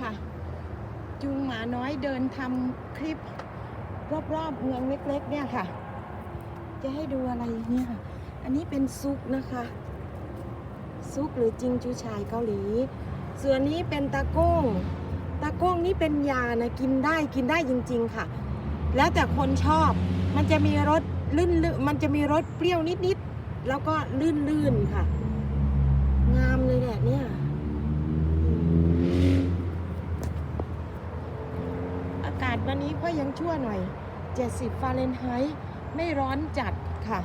ค่ะ จูงหมาน้อยเดินทำคลิป รอบๆเมืองเล็กๆ เนี่ยค่ะ จะให้ดูอะไรเนี่ยค่ะ อันนี้เป็นซุปนะคะ ซุปหรือจิงจูชายเกาหลี ส่วนนี้เป็นตะโก้งตะโก้งนี่เป็นยานะกินได้กินได้จริง ๆค่ะ แล้วแต่คนชอบ มันจะมีรสลื่นมันจะมีรสเปรี้ยวนิดๆแล้วก็ลื่นๆค่ะ งามเลยแหละเนี่ยอืมอากาศวันนี้ก็ยังชั่วหน่อย 70 ฟาเรนไฮต์ไม่ร้อนจัดค่ะ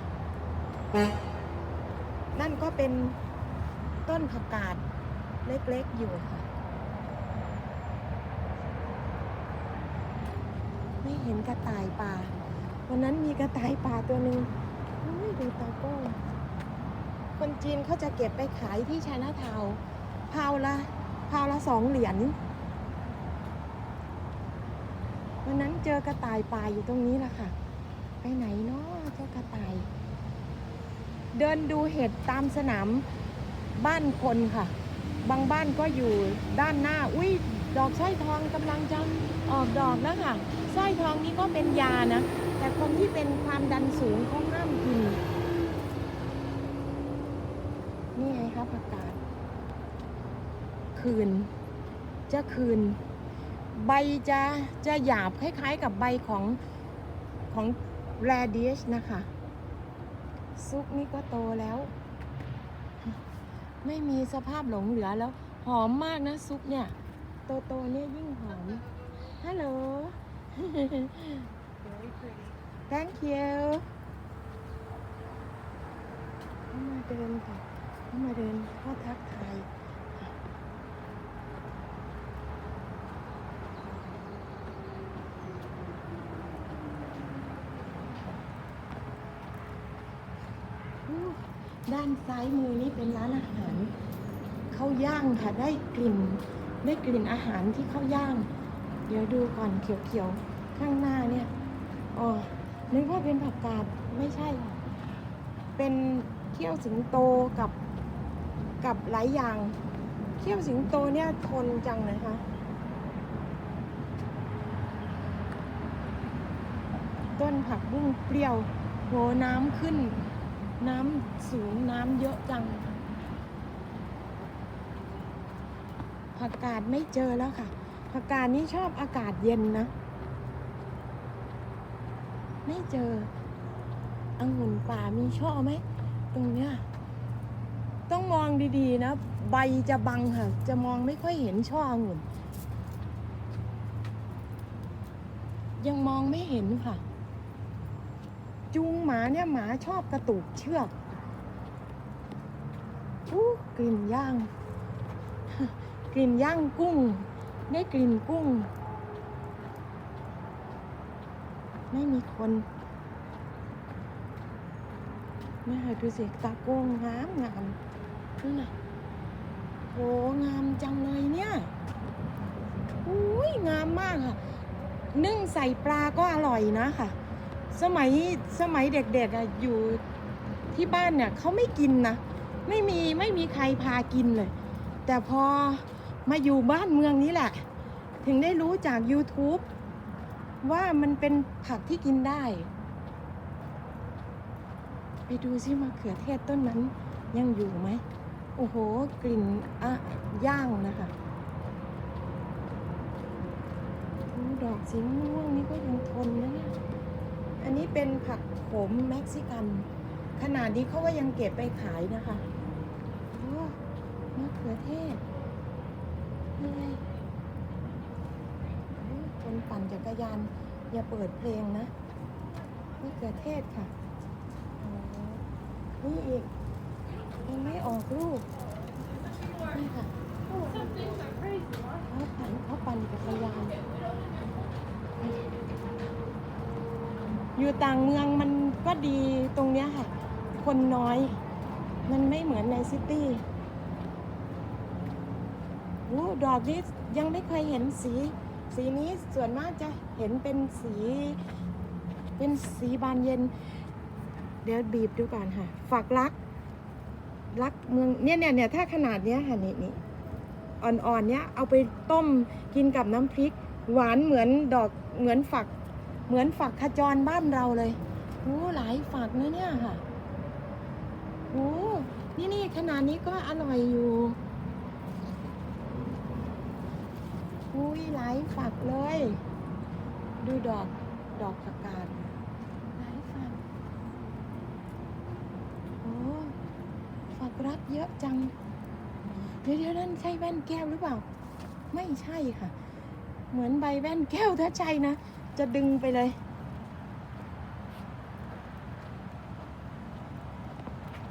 นั่นก็เป็นต้นผักกาดเล็กๆอยู่ค่ะ ไม่เห็นกระต่ายป่า วันนั้นมีกระต่ายป่าตัวหนึ่งโอ้ยดูตาโก้คนจีนเขาจะเก็บไปขายที่ชนะทาวพาวละพาวละสองเหรียญ วันนั้นเจอกระต่ายป่าอยู่ตรงนี้แหละค่ะ ไปไหนเนาะเจ้ากระต่าย เดินดูเห็ดตามสนามบ้านคนค่ะ บางบ้านก็อยู่ด้านหน้า อุ้ยดอกสร้อยทองกำลังจะออกดอกแล้วค่ะสร้อยทองนี้ก็เป็นยานะ แต่คนที่เป็นความดันสูงเขาห้ามกิน นี่ไงคะผักกาดคืนจะคืน ใบจะจะหยาบคล้ายๆกับใบของของแรดิชนะคะ ซุกนี่ก็โตแล้ว ไม่มีสภาพหลงเหลือแล้ว หอมมากนะซุปเนี่ย โตโตๆเนี่ยยิ่งหอม ฮัลโหล thank you เข้ามาเดินค่ะเข้ามาเดินเข้าทักทายอู้ด้าน ซ้ายมือนี่เป็นร้านอาหารข้าวย่างค่ะได้กลิ่นได้กลิ่นอาหารที่ข้าวย่าง เดี๋ยวดูก่อนเขียวๆข้างหน้าเนี่ยอ๋อนึกว่าเป็นผักกาดไม่ใช่ค่ะเป็นเขี้ยวสิงโตกับกับหลายอย่างเขี้ยวสิงโตเนี่ยทนจังนะคะต้นผักบุ้งเปรี้ยวโหน้ำขึ้น น้ำสูงน้ำเยอะจัง ผักกาดไม่เจอแล้วค่ะ ผักกาดนี่ชอบอากาศเย็นนะ ไม่เจอองุ่นป่ามีช่อไหม ตรงเนี้ย ต้องมองดีๆนะ ใบจะบังค่ะ จะมองไม่ค่อยเห็นช่อองุ่น ยังมองไม่เห็นค่ะ จูงหมาเนี่ยหมาชอบกระตุกเชือกอู้กลิ่นย่าง กลิ่นย่างกุ้ง ได้กลิ่นกุ้ง ไม่มีคนนี่ค่ะดูสิตาโก้งงามงามนี่นะโหงามจังเลยเนี่ยอุ้ยงามมากค่ะ นึ่งใส่ปลาก็อร่อยนะค่ะ สมัยสมัยเด็กๆอะอยู่ที่บ้านเนี่ยเขาไม่กินนะไม่มีไม่มีใครพากินเลย แต่พอมาอยู่บ้านเมืองนี้แหละ ถึงได้รู้จาก YouTube ว่ามันเป็นผักที่กินได้ ไปดูซิมะเขือเทศต้นนั้นยังอยู่ไหม โอ้โห กลิ่นอะย่างนะคะดอกสีม่วงนี่ก็ยังทน เนี่ยอันนี้เป็นผักโขมเม็กซิกัน ขนาดนี้เขาว่ายังเก็บไปขายนะคะโอ้มะเขือเทศนี่ไงโอ้คนปั่นจักรยาน อย่าเปิดเพลงนะมะเขือเทศค่ะโอ้นี่อีกยังไม่ออกลูกนี่ค่ะเขาปั่นเขาปั่นจักรยาน อยู่ต่างเมืองมันก็ดีตรงเนี้ยค่ะ คนน้อย มันไม่เหมือนในซิตี้โอ้ดอกนี้ยังไม่เคยเห็นสี สีนี้ส่วนมากจะเห็นเป็นสี เป็นสีบานเย็น เดี๋ยวบีบดูก่อนค่ะ ฝักรัก รักเมืองเนี่ยเนี่ยเนี่ยถ้าขนาดเนี้ยค่ะนี่นี่อ่อนๆเนี้ยเอาไปต้มกินกับน้ำพริก หวานเหมือนดอกเหมือนฝัก เหมือนฝักขจรบ้านเราเลยโอ้หลายฝักนะเนี่ยค่ะโอ้นี่นี่ขนาดนี้ก็อร่อยอยู่อุ้ยหลายฝักเลย ดูดอกดอกผักกาดหลายฝักโอ้ฝักรักเยอะจัง เดี๋ยวเดี๋ยวนั่นใช่แว่นแก้วหรือเปล่า ไม่ใช่ค่ะ เหมือนใบแว่นแก้วถ้าใช่นะ จะดึงไปเลย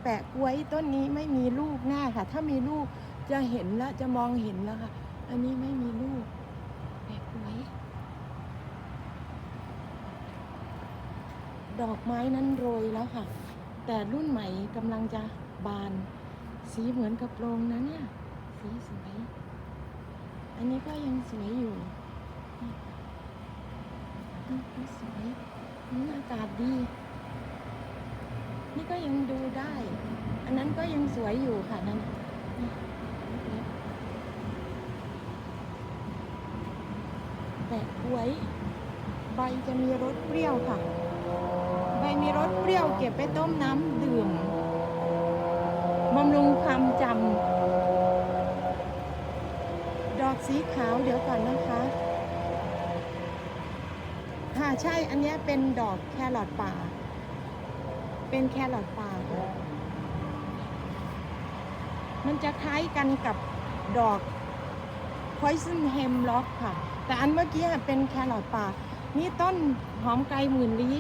แปะกล้วยต้นนี้ไม่มีลูกแน่ค่ะ ถ้ามีลูกจะเห็นแล้วจะมองเห็นแล้วค่ะ อันนี้ไม่มีลูก แปะกล้วย ดอกไม้นั้นโรยแล้วค่ะ แต่รุ่นใหม่กำลังจะบาน สีเหมือนกับโรงนะเนี่ย สีสวย อันนี้ก็ยังสวยอยู่ สวยนี่อากาศดี นี่ก็ยังดูได้ อันนั้นก็ยังสวยอยู่ค่ะนั่นน่ะนี่กล้วย ใบจะมีรสเปรี้ยวค่ะ ใบมีรสเปรี้ยวเก็บไปต้มน้ำดื่มบำรุงความจำดอกสีขาวเดี๋ยวก่อนนะคะ ค่ะใช่อันเนี้ยเป็นดอกแครอทป่า เป็นแครอทป่าค่ะมันจะคล้ายกันกับดอก poison hemlock ค่ะ แต่อันเมื่อกี้อะเป็นแครอทป่า นี่ต้นหอมไกลหมื่นลี้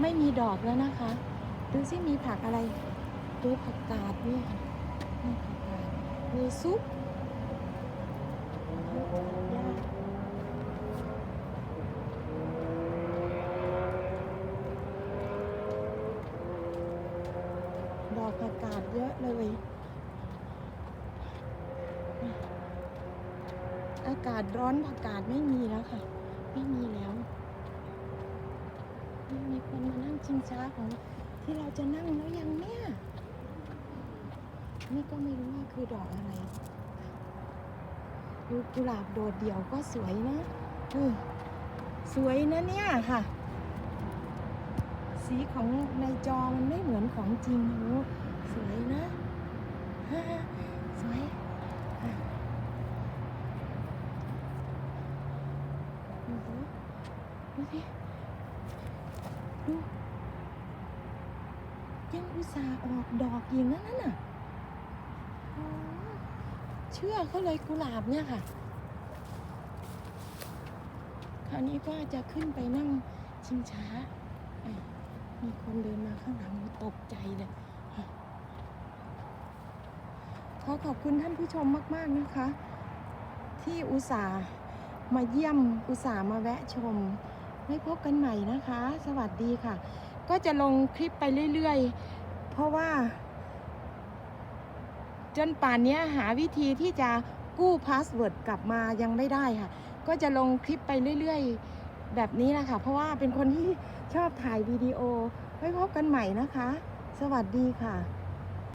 ไม่มีดอกแล้วนะคะ ดูสิมีผักอะไร ดูผักกาดเนี่ยค่ะนี่ผักกาดมีซุป อกผักาดเยอะเลย อากาศร้อนผักาดไม่มีแล้วค่ะ ไม่มีแล้วไม่มีคนมานั่งชิงช้าของที่เราจะนั่งแล้วยังเนี่ยนี่ก็ไม่รู้ว่าคือดอกอะไรดูกุหลาบโดดเดี่ยวก็สวยนะเออสวยนะเนี่ยค่ะ สีของในจอมันไม่เหมือนของจริงโอ้สวยนะฮ่าสวยอะโอ้โหดูสิดูยังอุตส่าห์ออกดอกอย่างนั้นน่ะเชื่อเขาเลยกุหลาบเนี่ยค่ะ คราวนี้ก็จะขึ้นไปนั่งชิงช้า มีคนเดินมาข้างหลังตกใจเลยขอขอบคุณท่านผู้ชมมาก ๆ นะคะ ที่อุตส่าห์มาเยี่ยมอุตส่าห์มาแวะชมไว้พบกันใหม่นะคะ สวัสดีค่ะ ก็จะลงคลิปไปเรื่อย ๆ เพราะว่า จนป่านนี้หาวิธีที่จะกู้พาสเวิร์ดกลับมายังไม่ได้ค่ะ ก็จะลงคลิปไปเรื่อย ๆ แบบนี้แหละค่ะ เพราะว่าเป็นคนที่ชอบถ่ายวิดีโอ ไว้พบกันใหม่นะคะ สวัสดีค่ะ